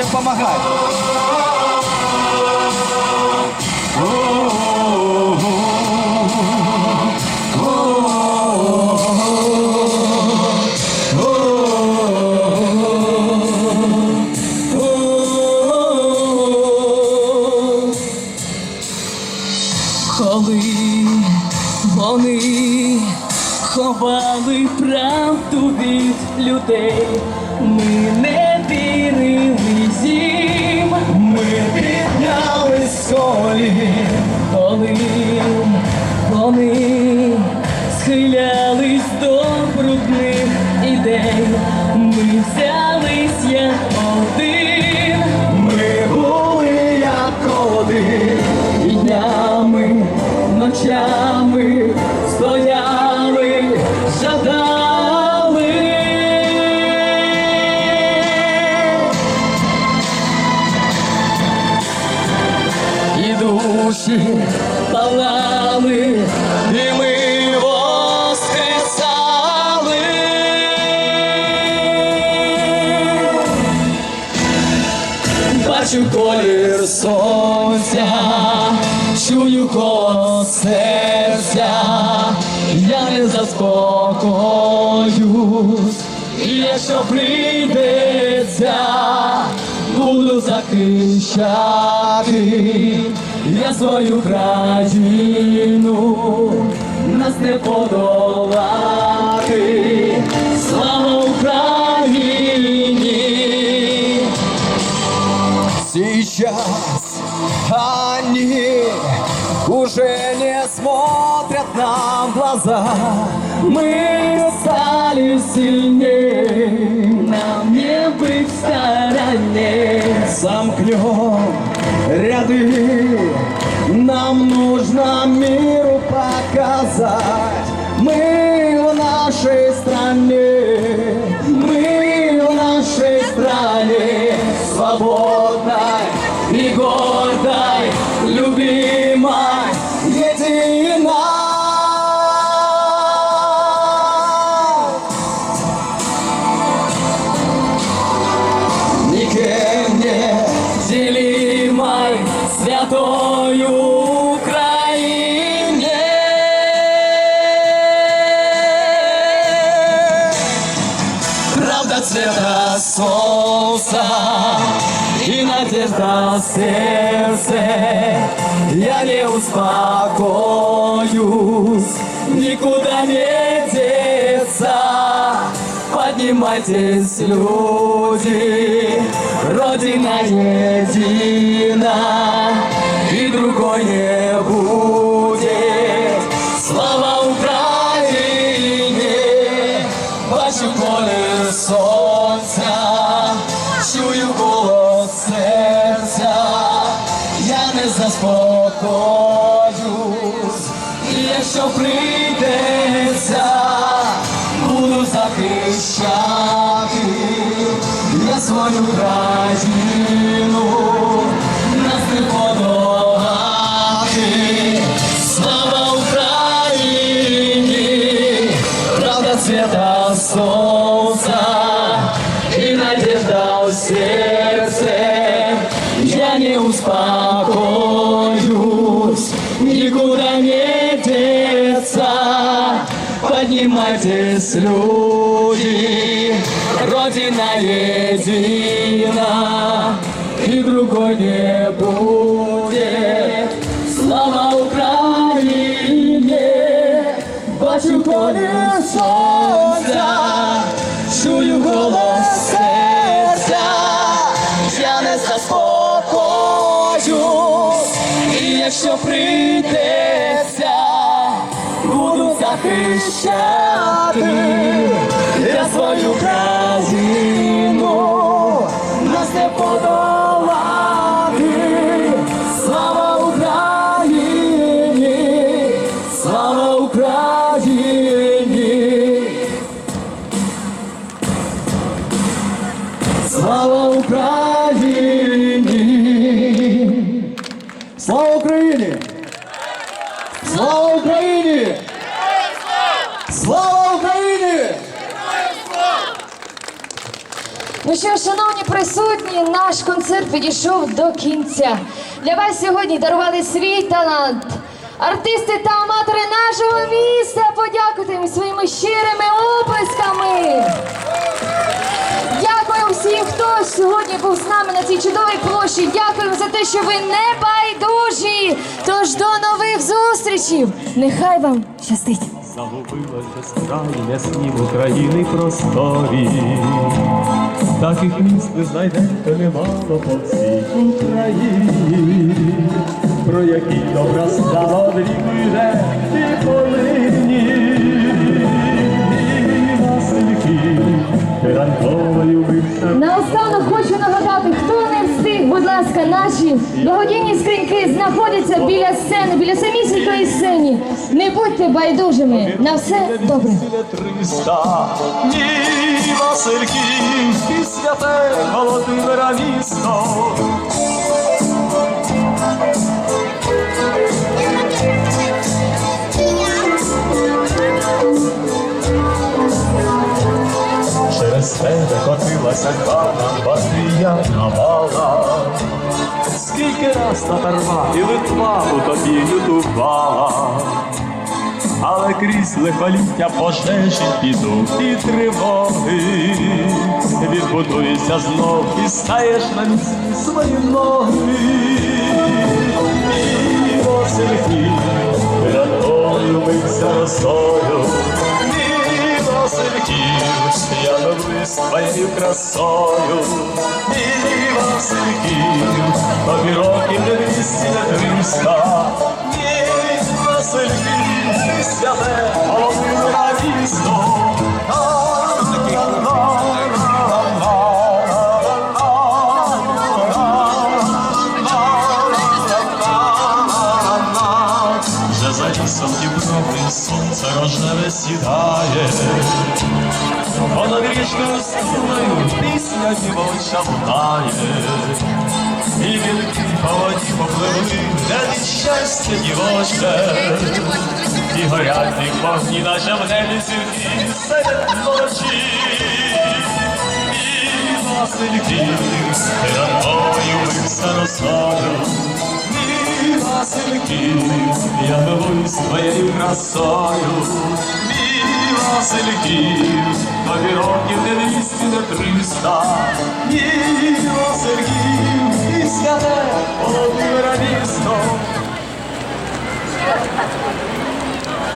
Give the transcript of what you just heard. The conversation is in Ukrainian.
чем помогать. Коли вони ховали правду від людей, ми не вірили їм, ми підняли солі, коли вони схилялись до брудних ідей, ми взялись душі палали, і ми воскресали. Бачу колір сонця, чую голос серця, я не заспокоюсь, і якщо прийдеться, буду захищати я свою країну, нас не подолати. Слава Україні! Сейчас они уже не смотрят нам в глаза. Мы стали сильнее, нам не быть в стороне. Замкнем ряды, нам нужно миру показать. Мы в нашей стране, мы в нашей стране свободной Правда цвета солнца и надежда в сердце. Я не успокоюсь, никуда не деться. Поднимайтесь, люди, Родина едина, Слава Україні! Бачу сонця, чую голос я не заспокоюсь, якщо прийдеться, буду захищати. Я свою країну, не успокоюсь, никуда не деться. Поднимайтесь, люди, Родина едина, и другой не будет. Слава Україні! Бачу колір якщо прийдеться, буду захищати. Я свою країну, Слава Україні! Слава Україні! Слава Україні! Ну що, шановні присутні, наш концерт підійшов до кінця. Для вас сьогодні дарували свій талант. Артисти та аматори нашого міста. Подякуйте їм своїми щирими оплесками. Всім, хто сьогодні був з нами на цій чудовій площі. Дякуємо за те, що ви не байдужі. Тож до нових зустрічей. Нехай вам щастить. Загубилася скраї ясні в України просторі. Таких міст ви знайдете немало по всій Україні, про які добра слава дрібне і полині. Наостанок хочу нагадати, хто не встиг, будь ласка, наші благодійні скриньки знаходяться біля сцени, біля самісінької сцені. Не будьте байдужими. На все добре. Васильків і святе Володимира місто. Через тебе котилася хана Батріяна вала. Скільки раз татарва і Литва у тобі лютувала. Але крізь лихоліття пожежі підуть і тривоги. Відбудуєшся знов і стаєш на місці свої ноги. І Васильки рядою мився росою. Я дивлюсь твоєю красою. І Васильки, тобі років двісті, не триста. Ні, Васильки, святе Володимира місто. Лісом Дібровий сонце рожеве сідає, понад річкою струною пісня дівоча лунає. І вілки по воді попливли, де від щастя дівоче, і горять їх вогні, наче в небі зірки серед ночі. І Васильки, раною вився росою, Василькиць, я любуюсь твоєю красою, мій Васильків, тобі років не двісті, не триста, мій Васильків, і святе Володимира місто.